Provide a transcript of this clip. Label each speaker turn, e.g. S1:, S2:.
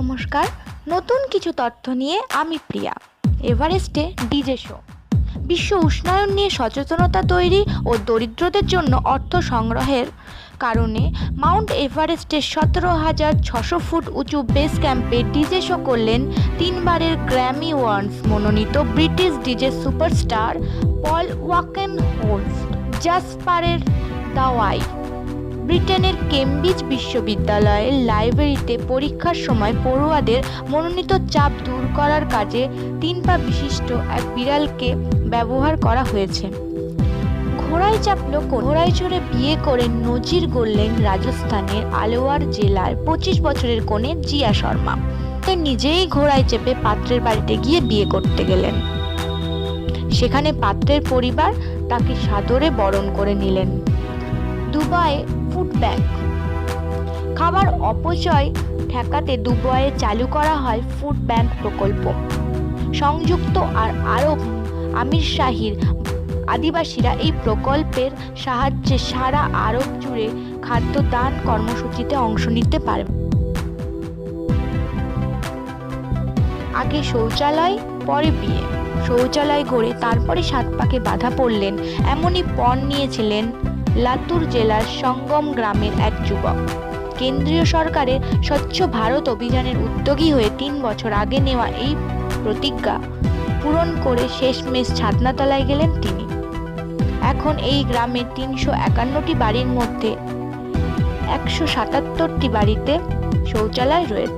S1: নমস্কার। নতুন কিছু তথ্য নিয়ে আমি প্রিয়া। এভারেস্টে ডিজে শো। বিশ্ব উষ্ণায়ন নিয়ে সচেতনতা তৈরি ও দরিদ্রদের জন্য অর্থ সংগ্রহের কারণে মাউন্ট এভারেস্টের সতেরো হাজার ছশো ফুট উঁচু বেস ক্যাম্পে ডিজে শো করলেন তিনবারের গ্র্যামি ওয়ার্নস মনোনীত British DJ superstar Paul ওয়াকেন holes জাসপারের দাওয়াই ব্রিটেনের কেমব্রিজ বিশ্ববিদ্যালয়ের লাইব্রেরিতে পরীক্ষার সময় পড়ুয়াদের মনোনীত চাপ দূর করার কাজে তিন পা বিশিষ্ট এক বিড়ালকে ব্যবহার করা হয়েছে। ঘোড়ায় চাপল ঘোড়ায় চড়ে বিয়ে করে নজির গড়লেন রাজস্থানের আলোয়ার জেলার পঁচিশ বছরের কনে জিয়া শর্মা। নিজেই ঘোড়ায় চেপে পাত্রের বাড়িতে গিয়ে বিয়ে করতে গেলেন। সেখানে পাত্রের পরিবার তাকে সাদরে বরণ করে নিলেন। দুবাই ফুড ব্যাংক খাবার অপচয় ঠেকাতে দুবাইয়ে চালু করা হয় ফুড ব্যাংক প্রকল্প। সংযুক্ত আর আরব আমির শাহির আদিবাসীরা এই প্রকল্পের সাহায্যে সারা আরব জুড়ে খাদ্য দান কর্মসূচিতে অংশ নিতে পারবে আগে শৌচালয়, পরে বিয়ে। শৌচালয় গড়ে তারপরে সাত পাকে বাধা পড়লেন, এমনই পণ নিয়েছিলেন লাতুর জেলার সঙ্গম গ্রামের এক যুবক। কেন্দ্রীয় সরকারের স্বচ্ছ ভারত অভিযানের উদ্যোগী হয়ে তিন বছর আগে নেওয়া এই প্রতিজ্ঞা পূরণ করে শেষমেশ ছাদনাতলায় গেলেন তিনি। এখন এই গ্রামের তিনশো একান্নটি বাড়ির মধ্যে একশো সাতাত্তরটি বাড়িতে শৌচালয় রয়েছে